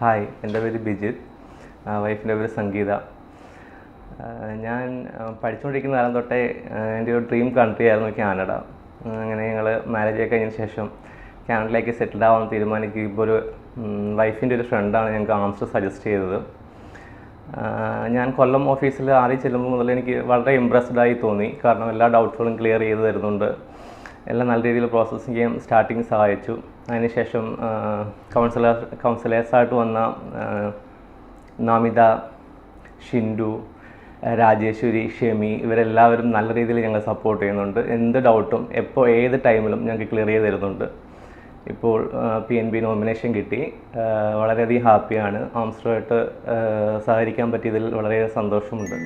Hi എന്റെ പേര് ബിജിത്. വൈഫിന്റെ പേര് സംഗീത. ഞാൻ പഠിച്ചുകൊണ്ടിരിക്കുന്ന കാലം തൊട്ടേ എന്റെ ഒരു ഡ്രീം കൺട്രി ആയിരുന്നു കാനഡ. അങ്ങനെ ഞങ്ങൾ മാരേജ് ഒക്കെ കഴിഞ്ഞ ശേഷം കാനഡയിലേക്ക് സെറ്റിൽഡ് ആവാൻ തീരുമാനിക്കുക ഇപ്പോൾ ഒരു വൈഫിന്റെ ഒരു ഫ്രണ്ടാണ് ഞങ്ങൾക്ക് ആംസ്റ്റർ സജസ്റ്റ് ചെയ്തത്. ഞാൻ കൊല്ലം ഓഫീസിൽ ആദ്യം ചെല്ലുമ്പോൾ മുതൽ എനിക്ക് വളരെ ഇമ്പ്രസ്ഡ് ആയി തോന്നി. കാരണം എല്ലാ ഡൗട്ട്സുകളും ക്ലിയർ ചെയ്ത് തരുന്നുണ്ട്. എല്ലാം നല്ല രീതിയിൽ പ്രോസസ്സ് ചെയ്യാൻ സ്റ്റാർട്ടിങ് സഹായിച്ചു. അതിനുശേഷം കൗൺസിലർ കൗൺസിലേഴ്സായിട്ട് വന്ന നമിത ഷിൻഡു രാജേശ്വരി ഷെമി ഇവരെല്ലാവരും നല്ല രീതിയിൽ ഞങ്ങൾ സപ്പോർട്ട് ചെയ്യുന്നുണ്ട്. എന്ത് ഡൗട്ടും എപ്പോൾ ഏത് ടൈമിലും ഞങ്ങൾക്ക് ക്ലിയർ ചെയ്ത് തരുന്നുണ്ട്. ഇപ്പോൾ പി എൻ ബി നോമിനേഷൻ കിട്ടി. വളരെയധികം ഹാപ്പിയാണ് ആംസ്റ്ററുമായിട്ട് സഹകരിക്കാൻ പറ്റിയതിൽ വളരെ സന്തോഷമുണ്ട്.